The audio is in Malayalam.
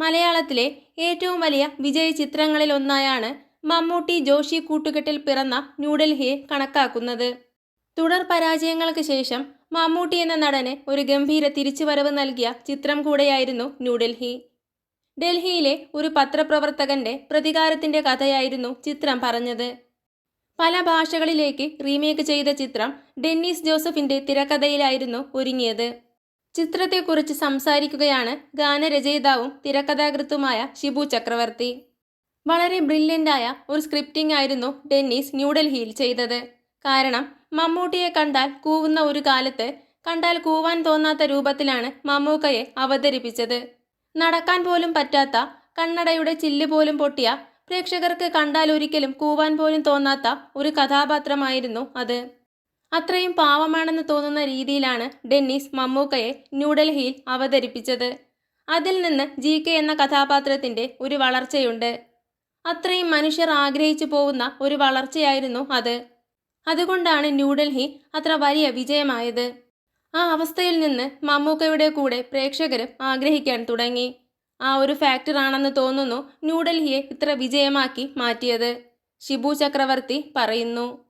മലയാളത്തിലെ ഏറ്റവും വലിയ വിജയ ചിത്രങ്ങളിലൊന്നായാണ് മമ്മൂട്ടി ജോഷി കൂട്ടുകെട്ടിൽ പിറന്ന ന്യൂഡൽഹിയെ കണക്കാക്കുന്നത്. തുടർ പരാജയങ്ങൾക്ക് ശേഷം മമ്മൂട്ടി എന്ന നടന് ഒരു ഗംഭീര തിരിച്ചുവരവ് നൽകിയ ചിത്രം കൂടെയായിരുന്നു ന്യൂഡൽഹി. ഡൽഹിയിലെ ഒരു പത്രപ്രവർത്തകന്റെ പ്രതികാരത്തിന്റെ കഥയായിരുന്നു ചിത്രം പറഞ്ഞത്. പല ഭാഷകളിലേക്ക് റീമേക്ക് ചെയ്ത ചിത്രം ഡെന്നിസ് ജോസഫിന്റെ തിരക്കഥയിലായിരുന്നു ഒരുങ്ങിയത്. ചിത്രത്തെക്കുറിച്ച് സംസാരിക്കുകയാണ് ഗാനരചയിതാവും തിരക്കഥാകൃത്തുമായ ഷിബു ചക്രവർത്തി. വളരെ ബ്രില്യന്റായ ഒരു സ്ക്രിപ്റ്റിംഗ് ആയിരുന്നു ഡെന്നീസ് ന്യൂഡൽഹിയിൽ ചെയ്തത്. കാരണം മമ്മൂട്ടിയെ കണ്ടാൽ കൂവുന്ന ഒരു കാലത്ത് കണ്ടാൽ കൂവാൻ തോന്നാത്ത രൂപത്തിലാണ് മമ്മൂക്കയെ അവതരിപ്പിച്ചത്. നടക്കാൻ പോലും പറ്റാത്ത കണ്ണടയുടെ ചില്ല് പോലും പൊട്ടിയ പ്രേക്ഷകർക്ക് കണ്ടാൽ ഒരിക്കലും കൂവാൻ പോലും തോന്നാത്ത ഒരു കഥാപാത്രമായിരുന്നു അത്. അത്രയും പാവമാണെന്ന് തോന്നുന്ന രീതിയിലാണ് ഡെന്നീസ് മമ്മൂക്കയെ ന്യൂഡൽഹിയിൽ അവതരിപ്പിച്ചത്. അതിൽ നിന്ന് ജി കെ എന്ന കഥാപാത്രത്തിന്റെ ഒരു വളർച്ചയുണ്ട്. അത്രയും മനുഷ്യർ ആഗ്രഹിച്ചു പോകുന്ന ഒരു വളർച്ചയായിരുന്നു അത്. അതുകൊണ്ടാണ് ന്യൂഡൽഹി അത്ര വലിയ വിജയമായത്. ആ അവസ്ഥയിൽ നിന്ന് മമ്മൂക്കയുടെ കൂടെ പ്രേക്ഷകരും ആഗ്രഹിക്കാൻ തുടങ്ങി. ആ ഒരു ഫാക്ടറാണെന്ന് തോന്നുന്നു ന്യൂഡൽഹിയെ ഇത്ര വിജയമാക്കി മാറ്റിയത്. ഷിബു ചക്രവർത്തി പറയുന്നു.